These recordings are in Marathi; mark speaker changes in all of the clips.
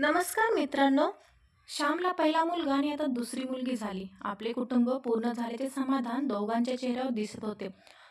Speaker 1: नमस्कार मित्रांनो. श्यामला पहिला मुलगा आणि आता दुसरी मुलगी झाली. आपले कुटुंब पूर्ण झाल्याचे समाधान दोघांच्या चेहऱ्यावर दिसत होते.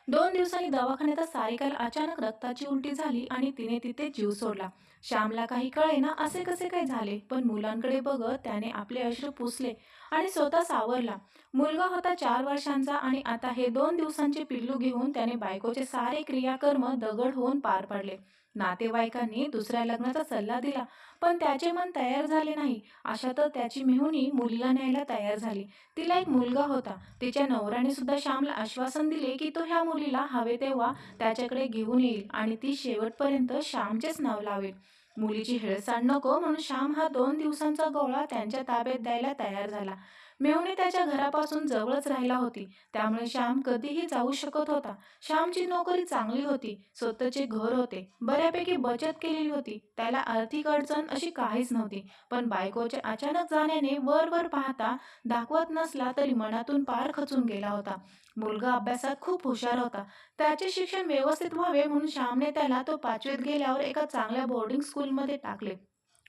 Speaker 1: दोन दिवसांनी दवाखान्यात सारिकाला अचानक रक्ताची उलटी झाली आणि तिने तिथे जीव सोडला. श्यामला काही कळेना असे कसे काय झाले पण मुलांकडे बघत त्याने आपले अश्रू पुसले आणि स्वतः सावरला. मुलगा होता चार वर्षांचा आणि आता हे दोन दिवसांचे पिल्लू घेऊन त्याने बायकोचे सारे क्रियाकर्म दगड होऊन पार पडले. नातेवाईकांनी दुसऱ्या लग्नाचा सल्ला दिला पण त्याचे मन तयार झाले नाही. अशातच त्याची मेहुणी मुलीला न्यायला तयार झाली. तिला एक मुलगा होता. तिच्या नवऱ्याने सुद्धा श्यामला आश्वासन दिले की तो ह्या मुलीला हवे तेव्हा त्याच्याकडे घेऊन येईल आणि ती शेवटपर्यंत श्यामचेच नाव लावेल. मुलीची हेळसांड नको म्हणून श्याम हा दोन दिवसांचा गोळा त्यांच्या ताब्यात द्यायला तयार झाला. मेहुणी त्याच्या घरापासून जवळच राहिला होती. त्यामुळे श्याम कधीही जाऊ शकत होता. श्यामची नोकरी चांगली होती. स्वतःचे घर होते. बऱ्यापैकी बचत केलेली होती. त्याला आर्थिक अडचण अशी काहीच नव्हती. पण बायकोच्या अचानक जाण्याने वर वर पाहता दाखवत नसला तरी मनातून पार खचून गेला होता. मुलगा अभ्यासात खूप हुशार होता. त्याचे शिक्षण व्यवस्थित व्हावे म्हणून श्यामने त्याला तो पाचवीत गेल्यावर एका चांगल्या बोर्डिंग स्कूलमध्ये टाकले.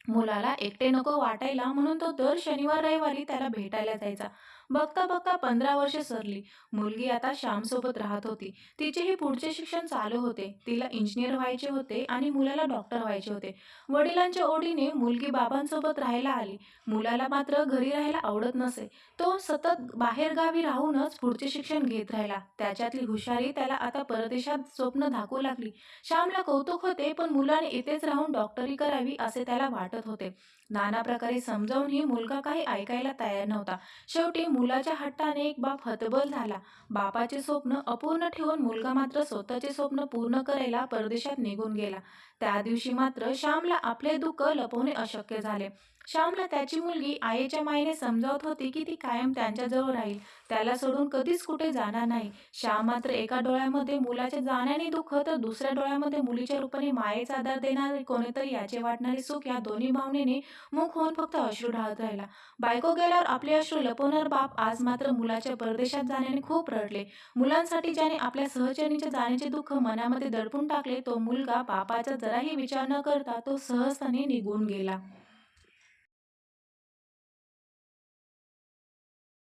Speaker 1: मुलाला एकटे नको वाटायला म्हणून तो दर शनिवार रविवारी त्याला भेटायला जायचा. बघता बघता पंधरा वर्षे सरली. मुलगी आता श्यामसोबत राहत होती. तिचेही पुढचे शिक्षण चालू होते. तिला इंजिनियर व्हायचे होते आणि मुलाला डॉक्टर व्हायचे होते. वडिलांच्या ओढीने मुलगी बाबांसोबत राहायला आली. मुलाला मात्र घरी राहायला आवडत नसे. तो सतत बाहेरगावी राहूनच पुढचे शिक्षण घेत राहिला. त्याच्यातली हुशारी त्याला आता परदेशात स्वप्न दाखवू लागली. श्यामला कौतुक होते पण मुलाने इथेच राहून डॉक्टरी करावी असे त्याला वाटत होते. नाना प्रकारे समजावूनही मुलगा काही ऐकायला तयार नव्हता. शेवटी मुलाच्या हट्टाने एक बाप हतबल झाला. बापाचे स्वप्न अपूर्ण ठेवून मुलगा मात्र स्वतःचे स्वप्न पूर्ण करायला परदेशात निघून गेला. त्या दिवशी मात्र श्यामला आपले दुःख लपवणे अशक्य झाले. श्यामला त्याची मुलगी आईच्या मायेने समजावत होती की ती कायम त्यांच्याजवळ राहील. त्याला सोडून कधीच कुठे जाणार नाही. श्याम मात्र एका डोळ्यामध्ये मुलाच्या जाण्याने दुःख तर दुसऱ्या डोळ्यामध्ये मुलीच्या रूपाने मायेचा आधार देणारे कोणीतरी याचे वाटणारे सुख या दोन्ही भावनेने मुख होऊन फक्त अश्रू ढाळत राहिला. बायको गेल्यावर आपले अश्रू लपवणार बाप आज मात्र मुलाच्या परदेशात जाण्याने खूप रडले. मुलांसाठी ज्याने आपल्या सहचरणीच्या जाण्याचे दुःख मनामध्ये दडपून टाकले तो मुलगा बापाचा जराही विचार न करता तो सहजपणे निघून गेला.